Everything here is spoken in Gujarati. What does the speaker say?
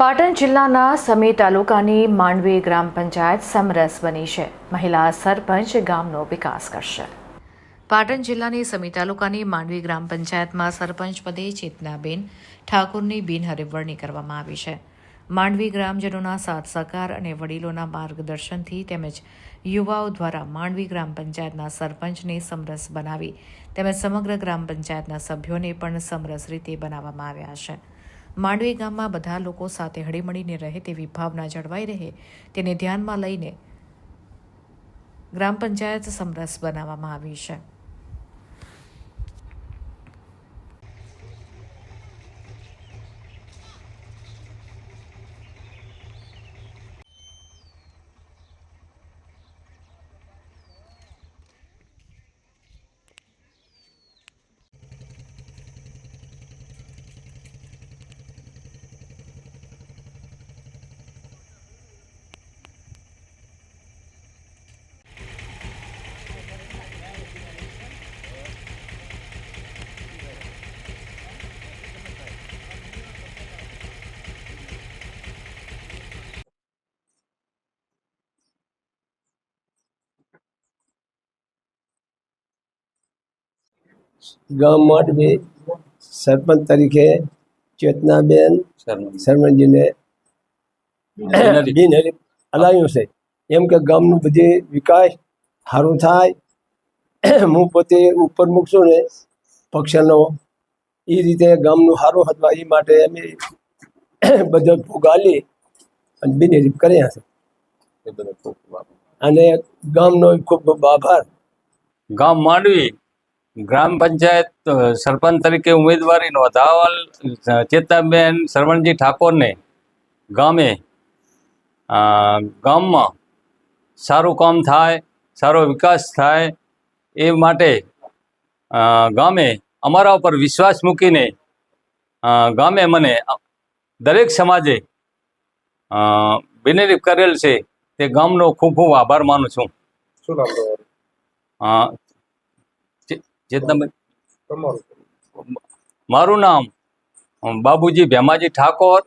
પાટણ જિલ્લાના સમી તાલુકાની માંડવી ગ્રામ પંચાયત સમરસ બની છે. મહિલા સરપંચ ગામનો વિકાસ કરશે. પાટણ જિલ્લાની સમી તાલુકાની માંડવી ગ્રામ પંચાયતમાં સરપંચ પદે ચેતનાબેન ઠાકુરની બિનહરીફ વરણી કરવામાં આવી છે. માંડવી ગ્રામજનોના સાથ સહકાર અને વડીલોના માર્ગદર્શનથી તેમજ યુવાઓ દ્વારા માંડવી ગ્રામ પંચાયતના સરપંચને સમરસ બનાવી તેમજ સમગ્ર ગ્રામ પંચાયતના સભ્યોને પણ સમરસ રીતે બનાવવામાં આવ્યા છે. માંડવી ગામમાં બધા લોકો સાથે હળીમળીને રહે તેવી ભાવના જળવાઈ રહે, તેને ધ્યાનમાં લઈને ગ્રામ પંચાયત સમરસ બનાવવામાં આવી છે. ગામ માટે સરપંચ તરીકે ચેતનાબેન શર્માજીને બિનહરીફ. હલાવ્યું છે. એમ કે ગામનું બધી વિકાસ સારું થાય. હું પોતે ઉપર મૂકશું ને પક્ષનો એ રીતે ગામનું સારું હતું. એ માટે અમે બધો ભોગાલી અને બિનહરીફ કર્યા છે. અને ગામનો ખૂબ આભાર. ગામ માંડવી. ગ્રામ પંચાયત સરપંચ તરીકે ઉમેદવારી નોંધાવલ ચેતાબેન શરવણજી ઠાકોરને ગામે ગામમાં સારું કામ થાય સારો વિકાસ થાય એ માટે ગામે અમારા ઉપર વિશ્વાસ મૂકીને ગામે મને દરેક સમાજે બિનરીફ કરેલ છે તે ગામનો ખૂબ ખૂબ આભાર માનું છું. શું નામ ચેતનાબેન તમારું. મારું નામ બાબુજી ભેમાજી ઠાકોર.